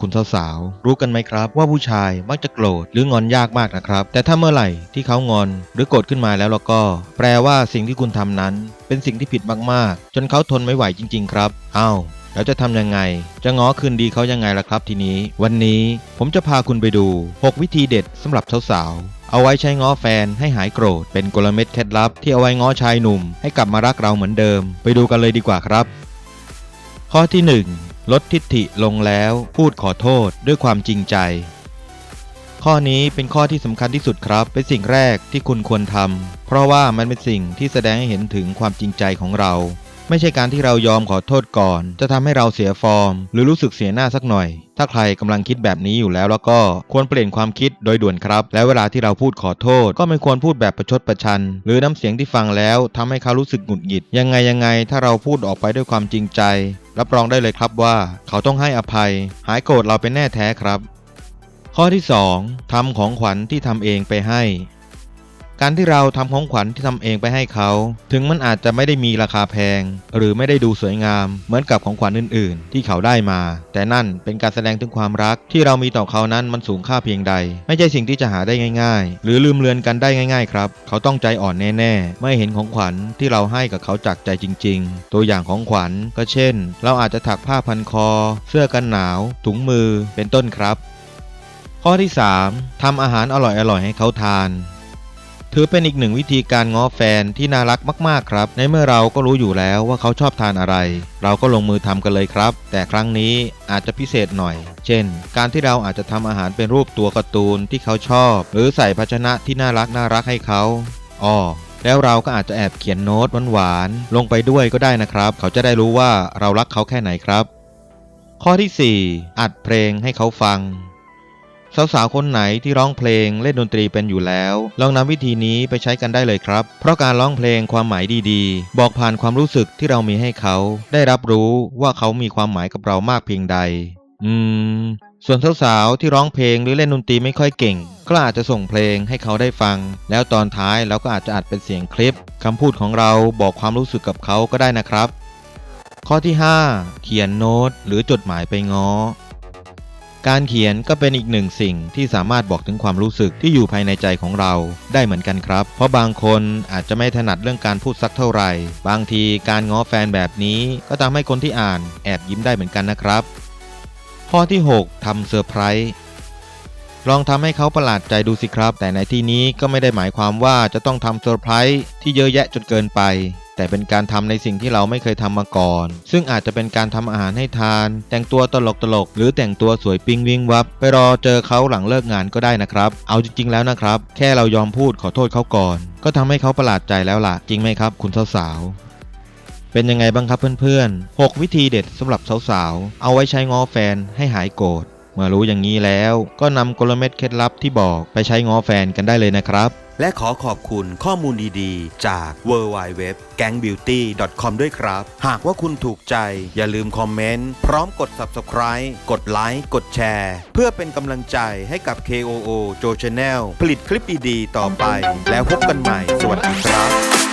คุณสาวๆ รู้กันไหมครับ ว่าผู้ชายมักจะโกรธหรืองอนยากมากนะครับ แต่ถ้าเมื่อไหร่ที่เขางอนหรือโกรธขึ้นมาแล้วแล้วก็ แปลว่าสิ่งที่คุณทำนั้น เป็นสิ่งที่ผิดมากๆ จนเขาทนไม่ไหวจริง ๆ ครับอ้าวแล้วจะทำยังไง จะง้อคืนดีเขายังไงล่ะครับทีนี้ วันนี้ผมจะพาคุณไปดู 6 วิธีเด็ดสำหรับสาวๆ เอาไว้ใช้ง้อแฟนให้หายโกรธ เป็นกลเม็ดเคล็ดลับ ที่เอาไว้ง้อชายหนุ่ม ให้กลับมารักเราเหมือนเดิม ไปดูกันเลยดีกว่าครับ ข้อที่ 1 ลดทิฐิลงแล้วพูดขอโทษด้วยความจริงใจ ข้อนี้เป็นข้อที่สำคัญที่สุดครับ เป็นสิ่งแรกที่คุณควรทำเพราะว่ามันเป็นสิ่งที่แสดงให้เห็นถึงความจริงใจของเรา ไม่ใช่การที่เรายอมขอโทษก่อน จะทำให้เราเสียฟอร์ม หรือรู้สึกเสียหน้าสักหน่อย ถ้าใครกำลังคิดแบบนี้อยู่แล้วแล้วก็ควรเปลี่ยนความคิดโดยด่วนครับ และเวลาที่เราพูดขอโทษ ก็ไม่ควรพูดแบบประชดประชัน หรือน้ำเสียงที่ฟังแล้วทำให้เขารู้สึกหงุดหงิด ยังไงยังไง ถ้าเราพูดออกไปด้วยความจริงใจ รับรองได้เลยครับว่า เขาต้องให้อภัย หายโกรธเราเป็นแน่แท้ครับ ข้อที่ 2ทำของขวัญที่ทำเองไปให้ การที่เราทำของขวัญที่ทำเองไปให้เขา ถึงมันอาจจะไม่ได้มีราคาแพง หรือไม่ได้ดูสวยงาม เหมือนกับของขวัญอื่น ๆ ที่เขาได้มา แต่นั่นเป็นการแสดงถึงความรักที่เรามีต่อเขานั้นมันสูงค่าเพียงใด ไม่ใช่สิ่งที่จะหาได้ง่าย ๆ หรือลืมเลือนกันได้ง่าย ๆ ครับ เขาต้องใจอ่อนแน่ ๆ ไม่เห็นของขวัญที่เราให้กับเขาจากใจจริง ๆ ตัวอย่างของขวัญก็เช่น เราอาจจะถักผ้าพันคอ เสื้อกันหนาว ถุงมือ เป็นต้นครับ ข้อที่ 3ทำอาหารอร่อยๆให้เขาทาน ถือเป็นอีกหนึ่งวิธีการง้อแฟนที่น่ารักมากๆครับ ในเมื่อเราก็รู้อยู่แล้วว่าเขาชอบทานอะไร เราก็ลงมือทำกันเลยครับ แต่ครั้งนี้อาจจะพิเศษหน่อย เช่น การที่เราอาจจะทำอาหารเป็นรูปตัวการ์ตูนที่เขาชอบ หรือใส่ภาชนะที่น่ารักน่ารักให้เขาอ้อแล้วเราก็อาจจะแอบเขียนโน้ตหวานๆลงไปด้วยก็ได้นะครับ เขาจะได้รู้ว่าเรารักเขาแค่ไหนครับ ข้อที่ 4 อัดเพลงให้เขาฟัง สาวๆคนไหนที่ร้องเพลงเล่นดนตรีเป็นอยู่แล้ว ลองนำวิธีนี้ไปใช้กันได้เลยครับ เพราะการร้องเพลงความหมายดีๆ บอกผ่านความรู้สึกที่เรามีให้เขา ได้รับรู้ว่าเขามีความหมายกับเรามากเพียงใด อืม ส่วนสาวๆที่ร้องเพลงหรือเล่นดนตรีไม่ค่อยเก่ง ก็อาจจะส่งเพลงให้เขาได้ฟัง แล้วตอนท้ายเราก็อาจจะอัดเป็นเสียงคลิปคำพูดของเราบอกความรู้สึกกับเขาก็ได้นะครับ ข้อที่ 5 เขียนโน้ตหรือจดหมายไปง้อ การเขียนก็เป็นอีกหนึ่งสิ่งที่สามารถบอกถึงความรู้สึกที่อยู่ภายในใจของเราได้เหมือนกันครับ เพราะบางคนอาจจะไม่ถนัดเรื่องการพูดสักเท่าไหร่ บางทีการง้อแฟนแบบนี้ก็ทำให้คนที่อ่านแอบยิ้มได้เหมือนกันนะครับ ข้อที่ 6ทำเซอร์ไพรส์ลองทำให้เขาประหลาดใจดูสิครับ แต่ในที่นี้ก็ไม่ได้หมายความว่าจะต้องทำเซอร์ไพรส์ที่เยอะแยะจนเกินไป แต่เป็นการทำในสิ่งที่เราไม่เคยทำมาก่อน ซึ่งอาจจะเป็นการทำอาหารให้ทาน แต่งตัวตลกตลกๆหรือแต่งตัวสวยปิ๊งวิงวับ ไปรอเจอเขาหลังเลิกงานก็ได้นะครับ เอาจริงๆแล้วนะครับ แค่เรายอมพูดขอโทษเขาก่อน ก็ทำให้เขาประหลาดใจแล้วล่ะ จริงไหมครับ คุณสาวๆเป็นยังไงบ้างครับเพื่อนๆ 6 วิธีเด็ดสำหรับสาวๆ เอาไว้ใช้ง้อแฟนให้หายโกรธ มื่อรู้อย่างนี้แล้ว ก็นำกลเม็ดเคล็ดลับที่บอกไปใช้ง้อแฟนกันได้เลยนะครับ และขอขอบคุณข้อมูลดีๆ จาก w w w g a n g b e a u t y c o m ด้วยครับ หากว่าคุณถูกใจอย่าลืมคอมเมนต์ พร้อมกด Subscribe กดไลค์กดแชร์ เพื่อเป็นกำลังใจให้กับ KOO Joe Channel ผลิตคลิปดีๆต่อไป แล้วพบกันใหม่ สวัสดีครับ